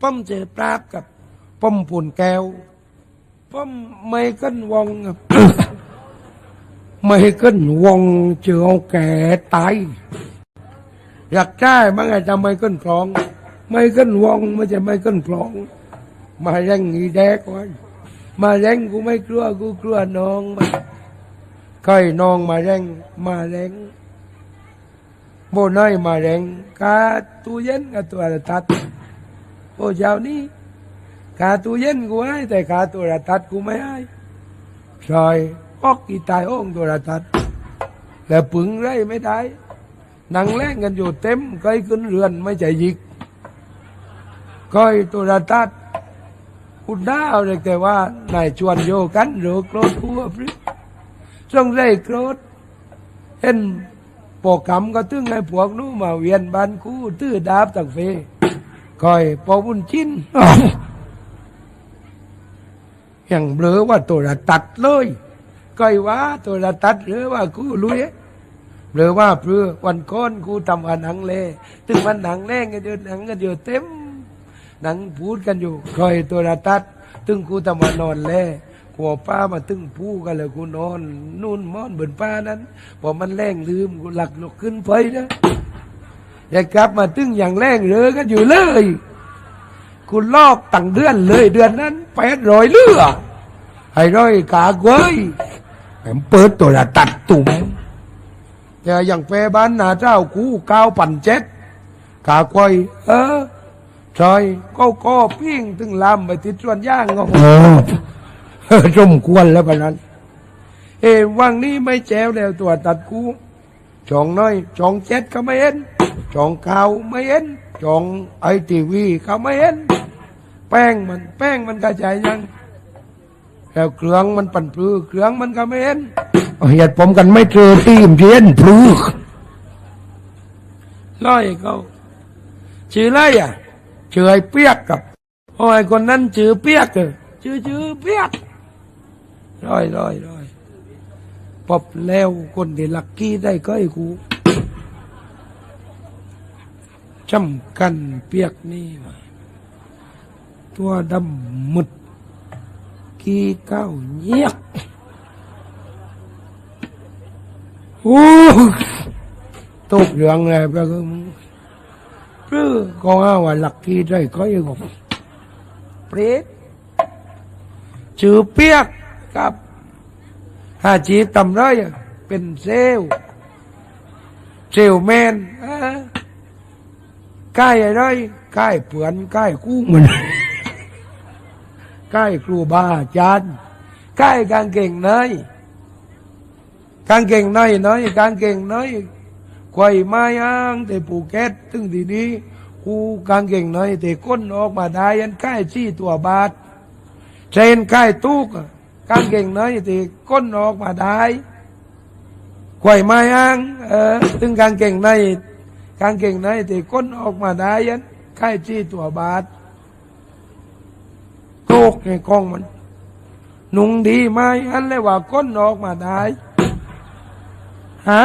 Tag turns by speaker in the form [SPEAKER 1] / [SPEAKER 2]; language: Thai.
[SPEAKER 1] ป้อมเจอปราบกับป้อมปุ่นแก้วป้อมไม่กันวองกับไม่กันวองเจอเอาแก่ตายอยากได้มั้งไงจะไม่กันคลอง ไม่กันวองไม่ใช่ไม่กันคลอง มาแรงอีแดกไว้มาแรงกูไม่กลัวกูกลัวน้องมันเคยน้องมาแรงมาแรงโบน้อยมาแรงกาตู้เย็นกับตัวระทัด โอ้เจ้านี้กาตู้เย็นกูให้แต่กาตัวระทัดกูไม่ให้ซอยออกกีตายโอ่งตัวระทัดแล้วปึงไรไม่ได้นั่งแล่งกันอยู่เต็มเคยขึ้นเรือนไม่ใจยิกก้อยตัวระทัดอุดดาวเลยแต่ว่านายชวนโยกันหรือโกรธผัวพริต้องได้โกรธเห็นปอกกำก็ตึงให้พวกนู้นมาเวียนบ้านคู่ตื้อดาบตักเฟ ก้อยปอบุญชินอย่างเบลอว่าตัวระตัดเลยก้อยว่าตัวระตัดหรือว่ากูลุยเบลอว่าเพื่อวันก้อนกูทำอันหนังเล่ถึงวันหนังแรงกันเดินหนังกันอยู่เต็มหนังพูดกันอยู่คอยตัวระตัดตึงกูตะมานนอนแลหัวป้ามาตึงพูกันเลยกูนอน นู่นมอนบนป้านั้นพอมันแรงลืมกูหลักหลกขึ้นไปนะ อย่กลับมาตึงอย่างแรงเรือกันอยู่เลยกูลอกตั้งเดือนเลยเดือนนั้นแปดร้อยเรือให้ร้อยกากเว้ยผมเปิดตัวระตัดตุ่มแต่อย่างแปรบ้านนาเจ้ากูเก้าปันเจ็ดกากว้เออชอยก็ก็ปิ้งถึงลามไปติดส่วนย่างก็โอ้สมควรแล้วปนั้น เอวังนี้ไม่แจวแล้วตัวตัดกูจองน้อยจองเจ็ดก็ไม่เห็น จองเก้าไม่เห็นจองไอทีวีก็ไม่เห็น แป้งมันแป้งมันกระจายยังแล้วเครื่องมันปั่นปลือเครื่องมันก็ไม่เห็นเหตุผมกันไม่เจอทีมเทียนปลือร้อยเขาชื่ออะไรอะชื่อไอ้เปียกกับโอ้ยคนนั้นชื่อเปียกเออชื่อชื่อเปียกร้อยร้อยร้อยปบแล้วคนที่ลักกี้ได้ก็ไอ้กู จำกันเปียกนี่มาตัวดำมึดกีเก้าเงียกโอ้ตกเรื่องเลยก็คือมึงหรือก็ว่าหลักกีได้ก็ยังงเปรตชื่อเปียกกับหาจีตำไรเป็นเซลเซลแมนอ้อ ใกล้อะไรใกล้เปือนใกล้กู้มันใกล้ครูบาอาจารย์ใกล้กางเก่งเนยกางเก่งเนยน้อยกางเก่งเนยควายไม้อ้างแต่ปูเก็ตตึงทีนี้กูกางเก่งน่อยแต่ก้นออกมาได้ยันใกล้ชี้ตัวบาทเชนใกล้ตุกกางเก่งน่อยแต่ก้นออกมาได้ควายไม้อ้างเออตึงกางเก่งน่อย กางเก่งหน่อยแต่ก้นออกมาได้ยันไข่จี้ตัวบาทโกกในกล้องมัน นุ่งดีไหมอันเลยว่าก้นออกมาได้ฮะ